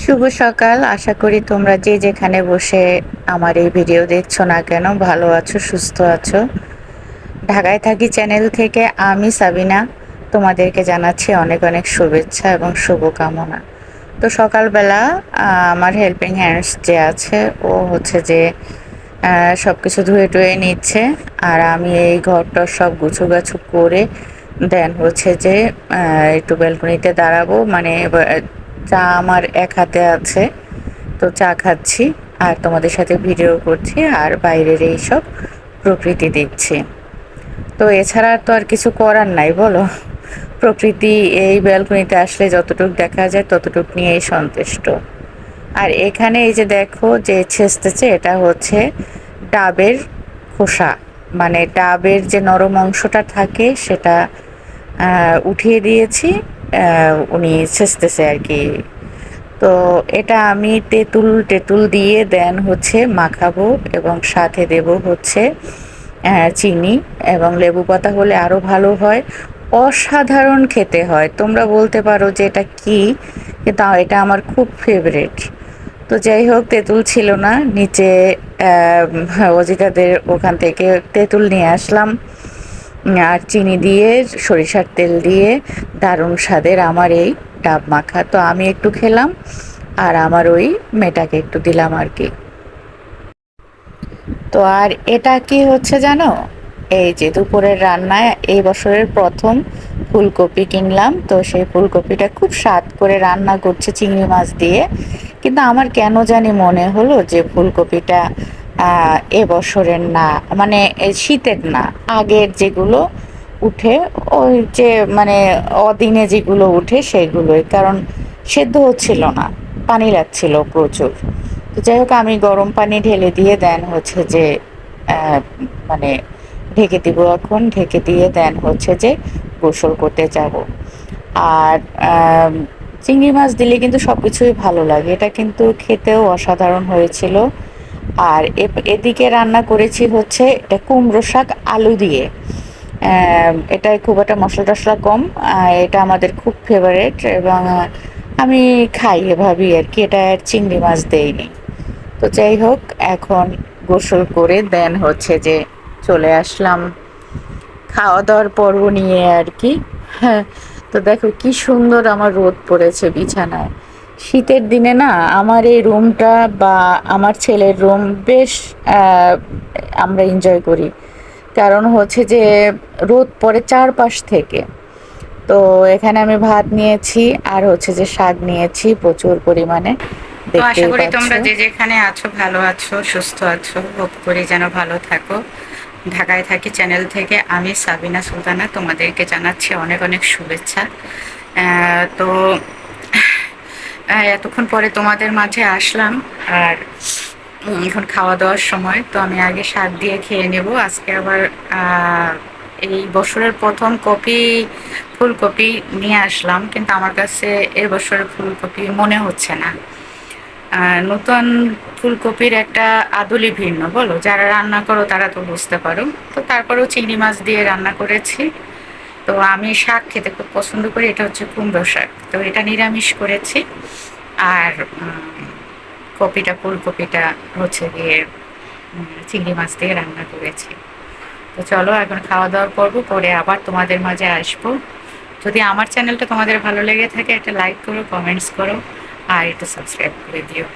শুভ সকাল। আশা করি তোমরা যে যেখানে বসে আমার এই ভিডিও দেখছ না কেন, ভালো আছো, সুস্থ আছো। ঢাকায় থাকি চ্যানেল থেকে আমি সাবিনা। তোমাদেরকে জানাচ্ছি অনেক অনেক শুভেচ্ছা এবং শুভকামনা। তো সকালবেলা আমার হেল্পিং হ্যান্ডস যে আছে, ও হচ্ছে যে সব কিছু ধুয়ে টুয়ে নিচ্ছে। আর আমি এই ঘরটা সব গুছু গাছু করে, দেন হচ্ছে যে একটু ব্যালকনিতে দাঁড়াবো। মানে চা আমার এক হাতে আছে। তো চা খাচ্ছি আর তোমাদের সাথে ভিডিও করছি আর বাইরের এই সব প্রকৃতি দেখছি। তো এছাড়া তো আর কিছু করার নাই, বলো? প্রকৃতি এই ব্যালকনিতে আসলে যতটুকু দেখা যায় ততটুক নিয়েই সন্তুষ্ট। আর এখানে এই যে দেখো যে ছেঁচতেছে, এটা হচ্ছে ডাবের খোসা। মানে ডাবের যে নরম অংশটা থাকে সেটা উঠিয়ে দিয়েছি। উনি ছেঁচতেছে আর কি। তো এটা আমি তেঁতুল টেতুল দিয়ে দেন হচ্ছে মাখাবো এবং সাথে দেব হচ্ছে চিনি এবং লেবু পাতা হলে আরও ভালো হয়। অসাধারণ খেতে হয়। তোমরা বলতে পারো যে এটা কি, কিন্তু এটা আমার খুব ফেভারেট তো যাই হোক, তেঁতুল ছিল না। নিচে অজিতাদের ওখান থেকে তেঁতুল নিয়ে আসলাম। আর চিনি দিয়ে, সরিষার তেল দিয়ে দারুণ স্বাদের আমার এই ডাব মাখা। তো আমি একটু খেলাম আর আমার ওই মেয়েটাকে একটু দিলাম আর কি। তো আর এটা কি হচ্ছে জানো? এই যে দুপুরের রান্নায় এই বছরের প্রথম ফুলকপি কিনলাম। তো সেই ফুলকপিটা খুব স্বাদ করে রান্না করছে চিংড়ি মাছ দিয়ে। কিন্তু আমার কেন জানি মনে হলো যে ফুলকপিটা এবছরের না মানে শীতের না, আগের যেগুলো উঠে, ওই যে মানে অদিনে যেগুলো উঠে সেগুলোই, কারণ সেদ্ধ হচ্ছিল না, পানি লাগছিল প্রচুর। তো যাই হোক, আমি গরম পানি ঢেলে দিয়ে দেন হচ্ছে যে মানে ঢেকে দিব এখন, ঢেকে দিয়ে দেন হচ্ছে যে গোসল করতে যাব। আর চিংড়ি মাছ দিলে কিন্তু সব কিছুই ভালো লাগে। এটা কিন্তু খেতেও অসাধারণ হয়েছিল। আর এদিকে রান্না করেছি হচ্ছে এটা কুমড়ো শাক আলু দিয়ে। এটাই খুব একটা মশলা টশলা কম এটা আমাদের খুব ফেভারেট এবং আমি খাই এভাবেই আর কি, এটা চিংড়ি মাছ দেয়নি তো যাই হোক, এখন গোসল করে দেন হচ্ছে যে চলে আসলাম। খাওয়া দাওয়ার পর্ব নিয়ে আর কি। হ্যাঁ তো দেখো কি সুন্দর আমার রোদ পড়েছে বিছানায়। শীতের দিনে না আমার এই রুমটা বা আমার ছেলের রুম বেশ আমরা এনজয় করি। কারণ হচ্ছে যে রোদ পড়ে চারপাশ থেকে। তো এখানে আমি ভাত নিয়েছি আর হচ্ছে যে শাক নিয়েছি প্রচুর পরিমাণে। তো আশা করি তোমরা যে যেখানে আছো ভালো আছো সুস্থ আছো হোপ করি যেন ভালো থাকো। ঢাকায় থাকি চ্যানেল থেকে আমি সাবিনা সুলতানা তোমাদেরকে জানাচ্ছি অনেক অনেক শুভেচ্ছা। তো এতক্ষণ পরে তোমাদের মাঝে আসলাম। আর এখন খাওয়া দাওয়ার সময়, তো আমি আগে শাক দিয়ে খেয়ে নেব। আজকে আবার এই বছরের প্রথম কপি, ফুলকপি নিয়ে আসলাম, কিন্তু আমার কাছে এর বছরের ফুলকপি মনে হচ্ছে না। নতুন ফুলকপির একটা আদলি ভিন্ন, বলো? যারা রান্না করো তারা তো বুঝতে পারো। তো তারপরেও চিংড়ি মাছ দিয়ে রান্না করেছি। তো আমি শাক খেতে খুব পছন্দ করি, এটা হচ্ছে কুমড়ো শাক। তো এটা নিরামিষ করেছি। আর কপিটা, ফুলকপিটা হচ্ছে গিয়ে চিংড়ি মাছ দিয়ে রান্না করেছি। তো চলো, এখন খাওয়া দাওয়া করব পরে আবার তোমাদের মাঝে আসব। যদি আমার চ্যানেলটা তোমাদের ভালো লেগে থাকে, একটা লাইক করো, কমেন্টস করো, আর একটু সাবস্ক্রাইব করে দিও।